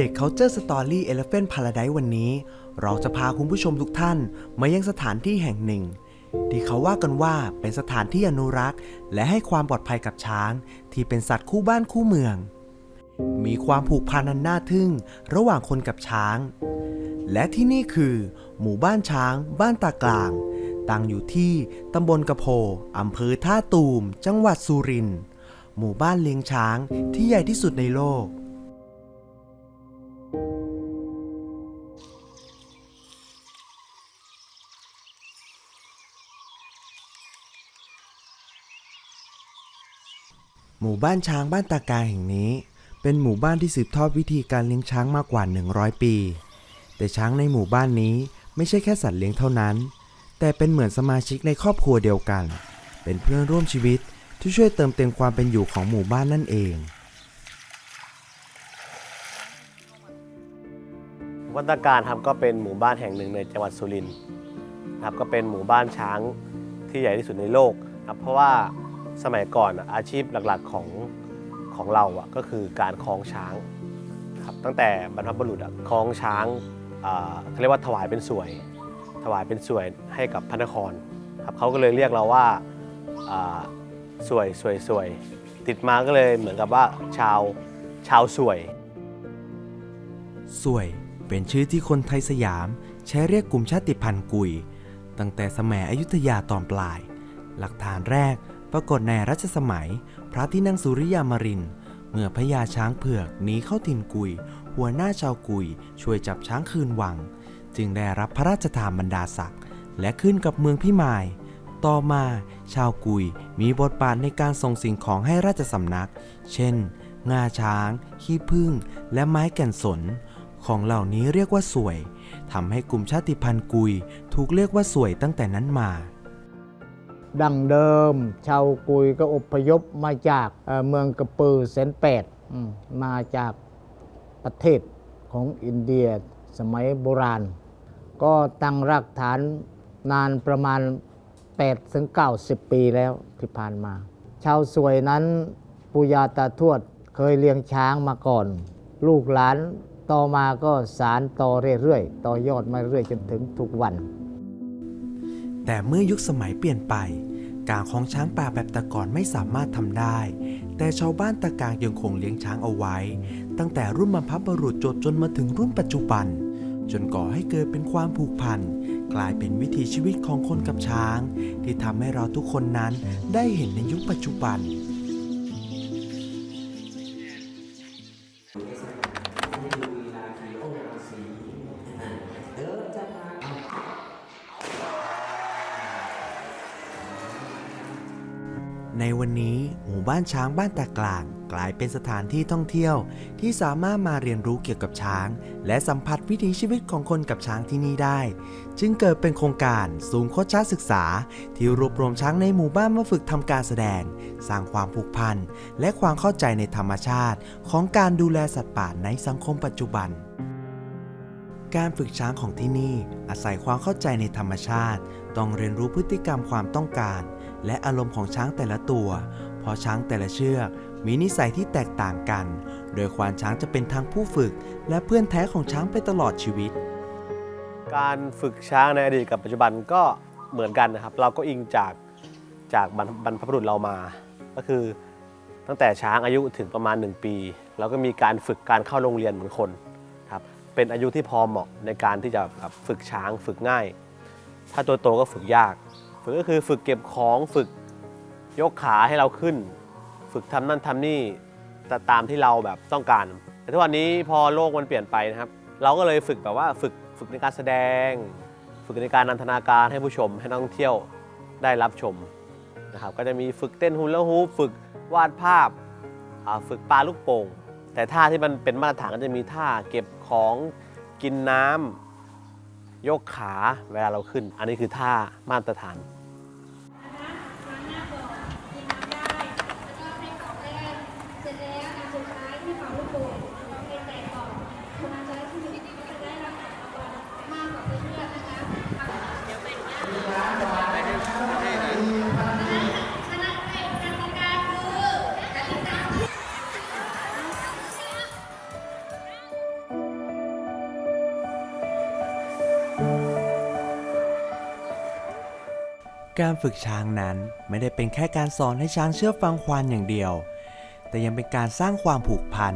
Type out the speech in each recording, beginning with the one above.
เด็ก Culture Story Elephant Paradise วันนี้ เราจะพาคุณผู้ชมทุกท่าน มายังสถานที่แห่งหนึ่ง ที่เขาว่ากันว่าเป็นสถานที่อนุรักษ์ และให้ความปลอดภัยกับช้าง ที่เป็นสัตว์คู่บ้านคู่เมือง มีความผูกพันอันน่าทึ่ง ระหว่างคนกับช้าง และที่นี่คือ หมู่บ้านช้าง บ้านตากลาง ตั้งอยู่ที่ตำบลกระโพอำเภอท่าตูม จังหวัดสุรินทร์หมู่บ้านเลี้ยงช้างที่ใหญ่ที่สุดในโลก หมู่บ้านช้างบ้านตากาแห่งนี้ เป็นหมู่บ้านที่สืบทอดวิธีการเลี้ยงช้างมากกว่า 100 ปี แต่ช้างในหมู่บ้านนี้ไม่ใช่แค่สัตว์เลี้ยงเท่านั้น แต่เป็นเหมือนสมาชิกในครอบครัวเดียวกัน เป็นเพื่อนร่วมชีวิตที่ช่วยเติมเต็มความเป็นอยู่ของหมู่บ้านนั่นเอง วัตการครับก็เป็นหมู่บ้านแห่งหนึ่งในจังหวัดสุรินทร์นะครับก็เป็นหมู่บ้านช้างที่ใหญ่ที่สุดในโลกครับเพราะว่า สมัยก่อนอาชีพหลักๆของของเราอะก็คือการคล้องช้างครับตั้งแต่บรรพบุรุษคล้องช้างเขาเรียกว่าถวายเป็นสวย ถวายเป็นสวยให้กับพระนครครับเขาก็เลยเรียกเราว่าสวยสวยสวยติดมาก็เลยเหมือนกับว่าชาวชาวสวยสวยเป็นชื่อที่คนไทยสยามใช้เรียกกลุ่มชาติพันธุ์กุย ตั้งแต่สมัยอยุธยาตอนปลาย หลักฐานแรก ปรากฏในรัชสมัย พระที่นั่งสุริยามาริน เมื่อพญาช้างเผือกหนีเข้าถิ่นกุย หัวหน้าชาวกุย ช่วยจับช้างคืนวัง จึงได้รับพระราชทานบรรดาศักดิ์และขึ้นกับเมืองพิมาย ต่อมาชาวกุยมีบทบาทในการส่งสิ่งของให้ราชสำนัก เช่น งาช้าง ขี้ผึ้ง และไม้แก่นสน ของเหล่านี้เรียกว่าสวยทำให้กลุ่มชาติพันธุ์กุย ถูกเรียกว่าสวยตั้งแต่นั้นมา ดังเดิม ชาวกุยก็อพยพมาจากเมืองกระปือเซนแปดมมาจากประเทศของอินเดียสมัยโบราณ ก็ตั้งรากฐานนานประมาณ8ถึง90 ปีแล้วที่ผ่านมา ชาวสวยนั้นปุยาตาทวดเคยเลี้ยงช้างมาก่อน ลูกหลานต่อมาก็สารต่อเรื่อยๆ ต่อยอดมาเรื่อยจนถึงทุกวัน แต่เมื่อยุคสมัยเปลี่ยนไป การของช้างป่าแบบแต่ก่อนไม่สามารถทำได้ แต่ชาวบ้านตะกางยังคงเลี้ยงช้างเอาไว้ ตั้งแต่รุ่นบรรพบุรุษจนจนมาถึงรุ่นปัจจุบัน จนก่อให้เกิดเป็นความผูกพัน กลายเป็นวิถีชีวิตของคนกับช้าง ที่ทำให้เราทุกคนนั้นได้เห็นในยุคปัจจุบันานช้างบ้านตากลาง กลายเป็นสถานที่ท่องเที่ยว ที่สามารถมาเรียนรู้เกี่ยวกับช้าง และสัมผัสวิถีชีวิตของคนกับช้างที่นี่ได้ จึงเกิดเป็นโครงการศูนย์โคชช้างศึกษา ที่รวบรวมช้างในหมู่บ้านมาฝึกทำการแสดง สร้างความผูกพันและความเข้าใจในธรรมชาติ ของการดูแลสัตว์ป่าในสังคมปัจจุบันการฝึกช้างของที่นี่อาศัยความเข้าใจในธรรมชาติ ต้องเรียนรู้พฤติกรรมความต้องการ และอารมณ์ของช้างแต่ละตัว เพราะช้างแต่ละเชือกมีนิสัยที่แตกต่างกัน โดยควานช้างจะเป็นทั้งผู้ฝึก และเพื่อนแท้ของช้างไปตลอดชีวิต การฝึกช้างในอดีตกับปัจจุบันก็เหมือนกันนะครับ เราก็อิงจากจากบรรบรพบุรุษเรามา ก็คือตั้งแต่ช้างอายุถึงประมาณ 1 ปีเราก็มีการฝึกการเข้าโรงเรียนเหมือนคนครับเป็นอายุที่พอเหมาะในการที่จะฝึกช้างฝึกง่าย ถ้าตัวโตก็ฝึกยาก ฝึกก็คือฝึกเก็บของฝึก ยกขาให้เราขึ้น ฝึกทำนั่นทำนี่แต่ตามที่เราแบบต้องการ แต่ทุกวันนี้พอโลกมันเปลี่ยนไปนะครับ เราก็เลยฝึกแบบว่าฝึกฝึกในการแสดง ฝึกในการนันทนาการให้ผู้ชมให้นักท่องเที่ยวได้รับชมนะครับก็จะมีฝึกเต้นฮูลาฮูปฝึกวาดภาพฝึกปลาลูกโป่งแต่ท่าที่มันเป็นมาตรฐานก็จะมีท่าเก็บของกินน้ำยกขาเวลาเราขึ้น อันนี้คือท่ามาตรฐาน การฝึกช้างนั้นไม่ได้เป็นแค่การสอนให้ช้างเชื่อฟังควานอย่างเดียว แต่ยังเป็นการสร้างความผูกพัน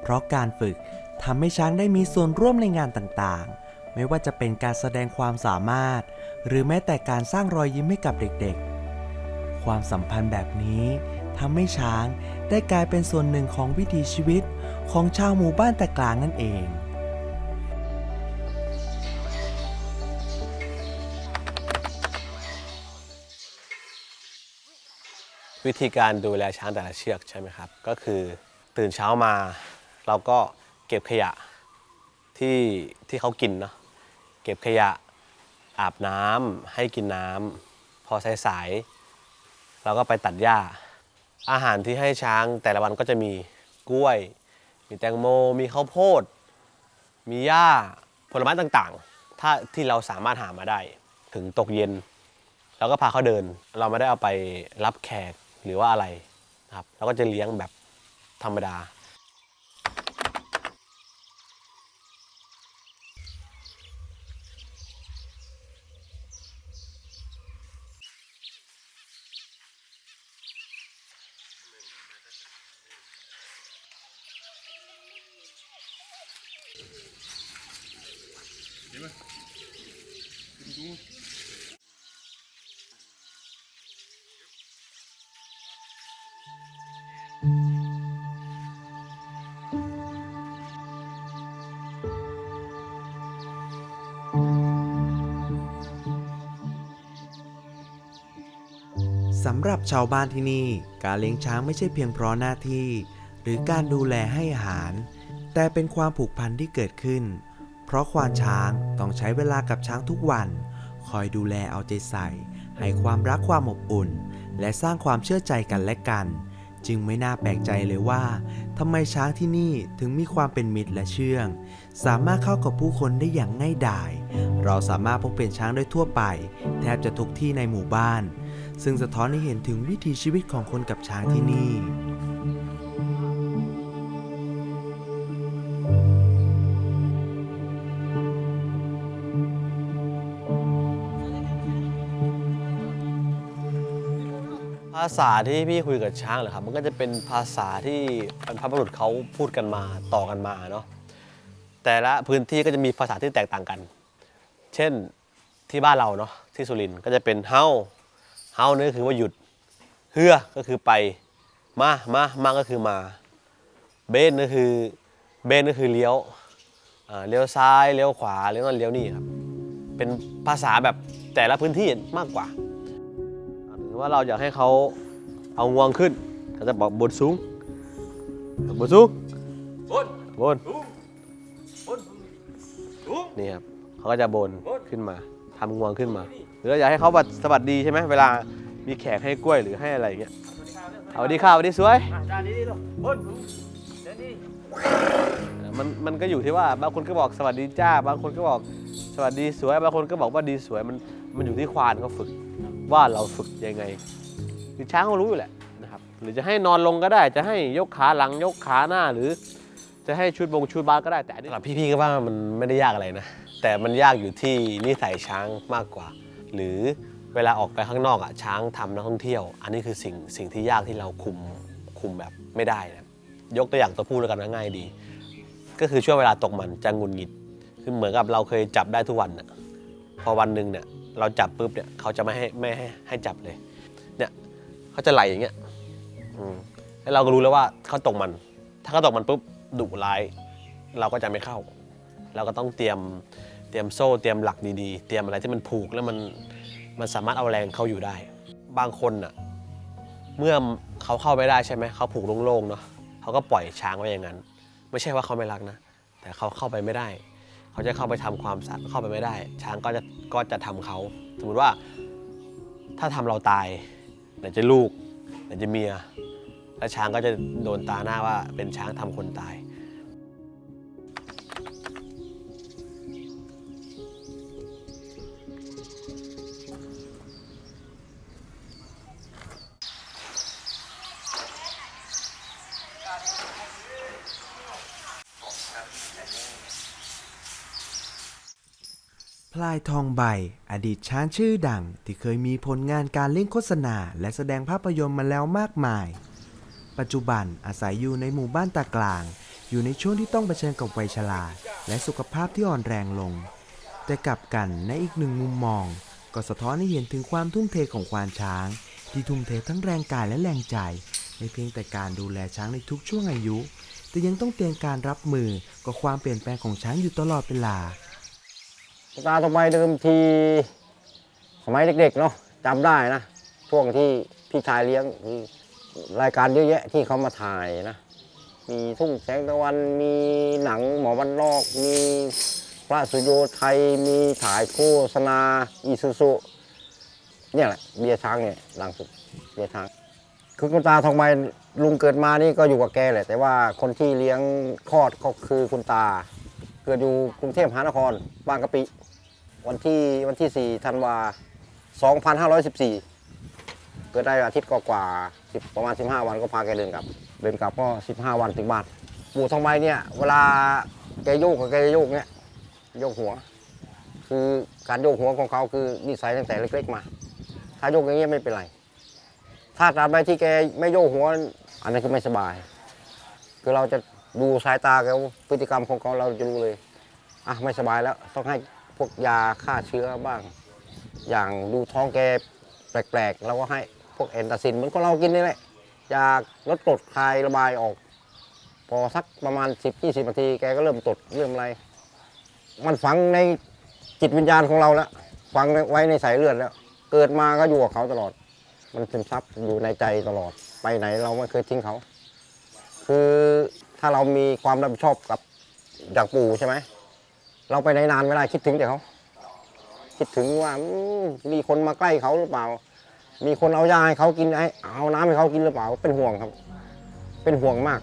เพราะการฝึกทำให้ช้างได้มีส่วนร่วมในงานต่างๆ ไม่ว่าจะเป็นการแสดงความสามารถ หรือแม้แต่การสร้างรอยยิ้มให้กับเด็กๆ ความสัมพันธ์แบบนี้ทำให้ช้างได้กลายเป็นส่วนหนึ่งของวิถีชีวิตของชาวหมู่บ้านแต่กลางนั่นเอง วิธีการดูแลช้างแต่ละเชือกใช่ไหมครับ ก็คือตื่นเช้ามา เราก็เก็บขยะที่ที่เขากินเนาะเก็บขยะอาบน้ำให้กินน้ำพอสายๆเราก็ไปตัดหญ้า อาหารที่ให้ช้างแต่ละวันก็จะมีกล้วย มีแตงโม มีข้าวโพด มีหญ้าผลไม้ต่างๆ ถ้าที่เราสามารถหามาได้ ถึงตกเย็นเราก็พาเขาเดิน เราไม่ได้เอาไปรับแขก หรือว่าอะไรนะครับเราก็จะเลี้ยงแบบธรรมดา สำหรับชาวบ้านที่นี่ การเลี้ยงช้างไม่ใช่เพียงเพราะหน้าที่ หรือการดูแลให้อาหาร แต่เป็นความผูกพันที่เกิดขึ้น เพราะควานช้างต้องใช้เวลากับช้างทุกวัน คอยดูแลเอาใจใส่ ให้ความรักความอบอุ่น และสร้างความเชื่อใจกันและกัน จึงไม่น่าแปลกใจเลยว่าทำไมช้างที่นี่ถึงมีความเป็นมิตรและเชื่อง สามารถเข้ากับผู้คนได้อย่างง่ายดาย เราสามารถพบเป็นช้างได้ทั่วไป แทบจะทุกที่ในหมู่บ้าน ซึ่งสะท้อนให้เห็นถึงวิถีชีวิตของคนกับช้างที่นี่าษาที่พี่คุยกับช้างเหรอครับมันก็จะเป็นภาษาที่บรรพบุรุษเขาพูดกันมาต่อกันมาเนาะแต่ละพื้นที่ก็จะมีภาษาที่แตกต่างกัน เช่นที่บ้านเราเนาะที่สุรินทร์ก็จะเป็นเฮาเฮานี่ก็คือว่าหยุดเฮือก็คือไปมามามาก็คือมาเบนก็คือเบนก็คือเลี้ยวเลี้ยวซ้ายเลี้ยวขวาเลี้ยวนั่นเลี้ยวนี่ครับเป็นภาษาแบบแต่ละพื้นที่มากกว่า รือว่าเราอยากให้เขาเอางวงขึ้นเขาจะบอกบนสูงบนสูงบนบนนี่ครับเขาก็จะบนขึ้นมาทำงวงขึ้นมา หรือเราอยากให้เขาแบบสวัสดีใช่ไหมเวลามีแขกให้กล้วยหรือให้อะไรอย่างเงี้ยเอาสวัสดีค่ะสวัสดีสวยมันมันก็อยู่ที่ว่าบางคนก็บอกสวัสดีจ้า บางคนก็บอกสวัสดีสวย บางคนก็บอกว่าดีสวยมันมันอยู่ที่ควานเขาฝึก ว่าเราฝึกยังไงคือช้างเขารู้อยู่แหละนะครับ หรือจะให้นอนลงก็ได้ จะให้ยกขาหลังยกขาหน้าหรือ จะให้ชุดบงชุดบาก็ได้แต่สำหรับพี่ๆก็ว่ามันไม่ได้ยากอะไรนะ แต่มันยากอยู่ที่นิสัยช้างมากกว่า หรือเวลาออกไปข้างนอกอะช้างทำนักท่องเที่ยว อันนี้คือสิ่งสิ่งที่ยากที่เราคุมคุมแบบไม่ได้นะยกตัวอย่างตัวผู้แล้วกันนะง่ายดี ก็คือช่วงเวลาตกมันจะงุนหงิดคือเหมือนกับเราเคยจับได้ทุกวันน่ะพอวันหนึ่งเนี่ย เราจับปุ๊บเนี่ยเขาจะไม่ให้ไม่ให้ให้จับเลย เนี่ยเขาจะไหลอย่างเงี้ยอืมแล้วเราก็รู้แล้วว่าเขาตกมัน ถ้าเขาตกมันปุ๊บดุร้าย เราก็จะไม่เข้า เราก็ต้องเตรียมเตรียมโซ่เตรียมหลักดีๆ เตรียมอะไรที่มันผูกแล้วมันมันสามารถเอาแรงเข้าอยู่ได้ บางคนน่ะเมื่อเขาเข้าไม่ได้ใช่ไหมเขาผูกโล่งๆเนาะเขาก็ปล่อยช้างไว้อย่างนั้น ไม่ใช่ว่าเขาไม่รักนะ แต่เขาเข้าไปไม่ได้ เขาจะเข้าไปทำความสะอาดเข้าไปไม่ได้ ช้างก็จะก็จะทำเขา สมมติว่าถ้าทำเราตายไหนจะลูกไหนจะเมีย แล้วช้างก็จะโดนตาหน้าว่าเป็นช้างทำคนตายายทองใบ อดีตช้างชื่อดัง ที่เคยมีผลงานการเล่นโฆษณา และแสดงภาพยนตร์มาแล้วมากมาย ปัจจุบันอาศัยอยู่ในหมู่บ้านตากลาง อยู่ในช่วงที่ต้องเผชิญกับวัยชราและสุขภาพที่อ่อนแรงลง แต่กลับกันในอีกหนึ่งมุมมอง ก็สะท้อนให้เห็นถึงความทุ่มเทของควานช้าง ที่ทุ่มเททั้งแรงกายและแรงใจไม่เพียงแต่การดูแลช้างในทุกช่วงอายุ แต่ยังต้องเตรียมการรับมือกับความเปลี่ยนแปลงของช้างอยู่ตลอดเวลา ตาทำไมเดิมทีสมัยเด็กๆเนาะจำได้นะ ช่วงที่พี่ชายเลี้ยงมีรายการเยอะแยะที่เขามาถ่ายนะ มีทุ่งแสงตะวัน มีหนังหมอวันลอก มีพระสุโยไทย มีถ่ายโฆษณาอีซูซุเนี่ยแหละเบียร์ช้างเนี่ยดังสุดเบียร์ช้างคือคุณตาทองใบลุงเกิดมานี่ก็อยู่กับแกแหละ แต่ว่าคนที่เลี้ยงคลอดก็คือคุณตา เกิดอยู่กรุงเทพมหานครบางกะปิ วันที่วันที่ 4 ธันวา 2514 เกิดได้อาทิตย์กว่าๆ10 ประมาณ 15 วันก็พาแกเดินกลับ เดินกลับก็ 15 วันถึงบ้านปู่ทองใบเนี่ยเวลาแกโยกกับแกโยกเนี่ยโยกหัว คือการโยกหัวของเขาคือนิสัยตั้งแต่เล็ก ๆ มา ถ้าโยกอย่างเงี้ยไม่เป็นไร ถ้าตาบใดที่แกไม่โยกหัว อันนั้นคือไม่สบาย คือเราจะ ดูสายตาเขาพฤติกรรมของเขาเราจะรู้เลยอะไม่สบายแล้วต้องให้พวกยาฆ่าเชื้อบ้าง อย่างดูท้องแกแปลกๆเราก็ให้พวกแอนตาซินเหมือนคนเรากินนี่แหละยาลดกรดคลายระบายออก พอสักประมาณ 10-20นาทีแกก็เริ่มตดเริ่มอะไร มันฝังในจิตวิญญาณของเราแล้วฝังไว้ในสายเลือดแล้ว เกิดมาก็อยู่กับเขาตลอด มันซึมซับอยู่ในใจตลอด ไปไหนเราไม่เคยทิ้งเขา คือ ถ้าเรามีความรับผิดชอบกับอย่างปู่ใช่ไหม เราไปไหนนานไม่ได้คิดถึงแต่เขา คิดถึงว่ามีคนมาใกล้เขาหรือเปล่า มีคนเอายาให้เขากินให้เอาน้ำให้เขากินหรือเปล่า เป็นห่วงครับ เป็นห่วงมาก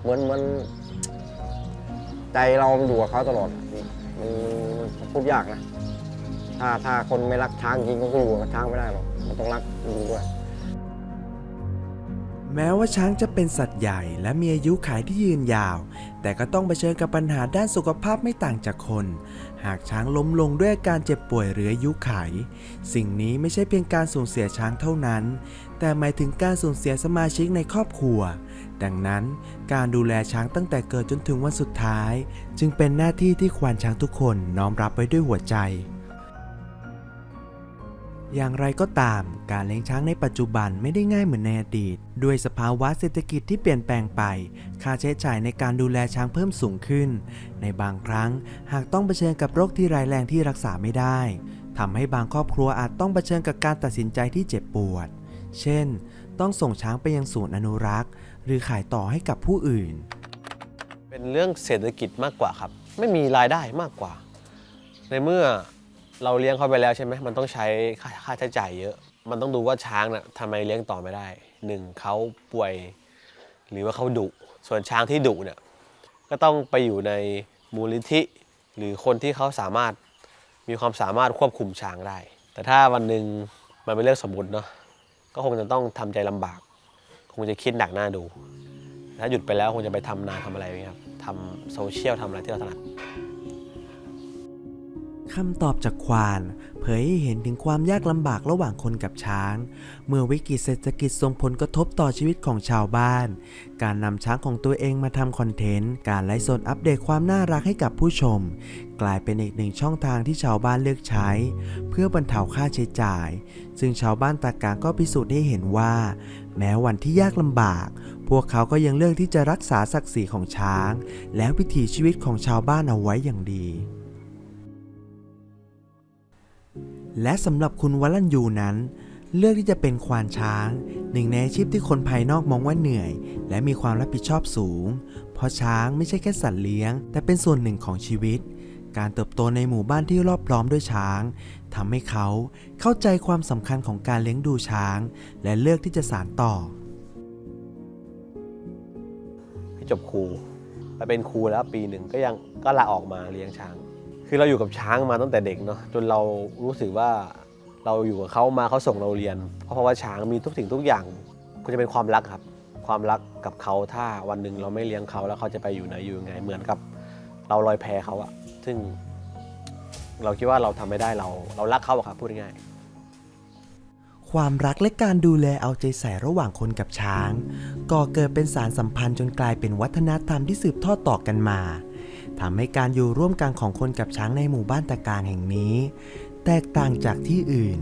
เหมือนเหมือนใจเราอยู่กับเขาตลอดมันพูดยากนะ ถ้าถ้าคนไม่รักช้างจริงก็อยู่กับช้างไม่ได้หรอก มันต้องรักจริงด้วย แม้ว่าช้างจะเป็นสัตว์ใหญ่และมีอายุขัยที่ยืนยาว แต่ก็ต้องเผชิญกับปัญหาด้านสุขภาพไม่ต่างจากคน หากช้างล้มลงด้วยอาการเจ็บป่วยหรืออายุขัยสิ่งนี้ไม่ใช่เพียงการสูญเสียช้างเท่านั้น แต่หมายถึงการสูญเสียสมาชิกในครอบครัว ดังนั้น การดูแลช้างตั้งแต่เกิดจนถึงวันสุดท้าย จึงเป็นหน้าที่ที่ควานช้างทุกคนน้อมรับไว้ด้วยหัวใจ อย่างไรก็ตาม การเลี้ยงช้างในปัจจุบันไม่ได้ง่ายเหมือนในอดีต ด้วยสภาวะเศรษฐกิจที่เปลี่ยนแปลงไป ค่าใช้จ่ายในการดูแลช้างเพิ่มสูงขึ้น ในบางครั้งหากต้องเผชิญกับโรคที่ร้ายแรงที่รักษาไม่ได้ทำให้บางครอบครัวอาจต้องเผชิญกับการตัดสินใจที่เจ็บปวด เช่น ต้องส่งช้างไปยังศูนย์อนุรักษ์ หรือขายต่อให้กับผู้อื่น เป็นเรื่องเศรษฐกิจมากกว่าครับ ไม่มีรายได้มากกว่า ในเมื่อ เราเลี้ยงเขาไปแล้วใช่ไหมมันต้องใช้ค่าค่าใช้จ่ายเยอะ มันต้องดูว่าช้างน่ะทำไมเลี้ยงต่อไม่ได้หนึ่งเขาป่วย หรือว่าเขาดุ ส่วนช้างที่ดุเนี่ยก็ต้องไปอยู่ในมูลนิธิ หรือคนที่เขาสามารถมีความสามารถควบคุมช้างได้ แต่ถ้าวันหนึ่งมันเป็นเรื่องสมมติเนาะก็คงจะต้องทำใจลำบาก คงจะคิดหนักหน้าดูถ้าหยุดไปแล้วคงจะไปทำนาทำอะไรครับทำโซเชียลทำอะไรที่เราถนัด คำตอบจากควาน เผยให้เห็นถึงความยากลำบากระหว่างคนกับช้าง เมื่อวิกฤตเศรษฐกิจส่งผลกระทบต่อชีวิตของชาวบ้าน การนำช้างของตัวเองมาทำคอนเทนต์ การไลฟ์สดอัปเดตความน่ารักให้กับผู้ชม กลายเป็นอีกหนึ่งช่องทางที่ชาวบ้านเลือกใช้ เพื่อบรรเทาค่าใช้จ่าย ซึ่งชาวบ้านตากางก็พิสูจน์ให้เห็นว่า แม้วันที่ยากลำบาก พวกเขาก็ยังเลือกที่จะรักษาศักดิ์ศรีของช้าง และวิถีชีวิตของชาวบ้านเอาไว้อย่างดี และสำหรับคุณวัลันยูนั้น เลือกที่จะเป็นควานช้าง หนึ่งในอาชีพที่คนภายนอกมองว่าเหนื่อย และมีความรับผิดชอบสูง เพราะช้างไม่ใช่แค่สัตว์เลี้ยง แต่เป็นส่วนหนึ่งของชีวิต การเติบโตในหมู่บ้านที่รอบล้อมด้วยช้างทำให้เขาเข้าใจความสำคัญของการเลี้ยงดูช้าง และเลือกที่จะสานต่อให้จบครูไปเป็นครูแล้วปีหนึ่งก็ยังก็ลาออกมาเลี้ยงช้าง คือเราอยู่กับช้างมาตั้งแต่เด็กเนาะจนเรารู้สึกว่าเราอยู่กับเขามาเขาส่งเราเรียน เพราะเพราะว่าช้างมีทุกสิ่งทุกอย่างก็จะเป็นความรักครับ ความรักกับเขาถ้าวันหนึ่งเราไม่เลี้ยงเขาแล้วเขาจะไปอยู่ไหนอยู่ยังไง เหมือนกับ เราลอยแพเขาอะซึ่ง เราคิดว่าเราทำไม่ได้เรา เรารักเขาอะครับพูดง่าย ความรักและการดูแลเอาใจใส่ระหว่างคนกับช้าง ก่อเกิดเป็นสารสัมพันธ์จนกลายเป็นวัฒนธรรมที่สืบทอดต่อกันมา ทำให้การอยู่ร่วมกันของคนกับช้างในหมู่บ้านตะการแห่งนี้ แตกต่างจากที่อื่น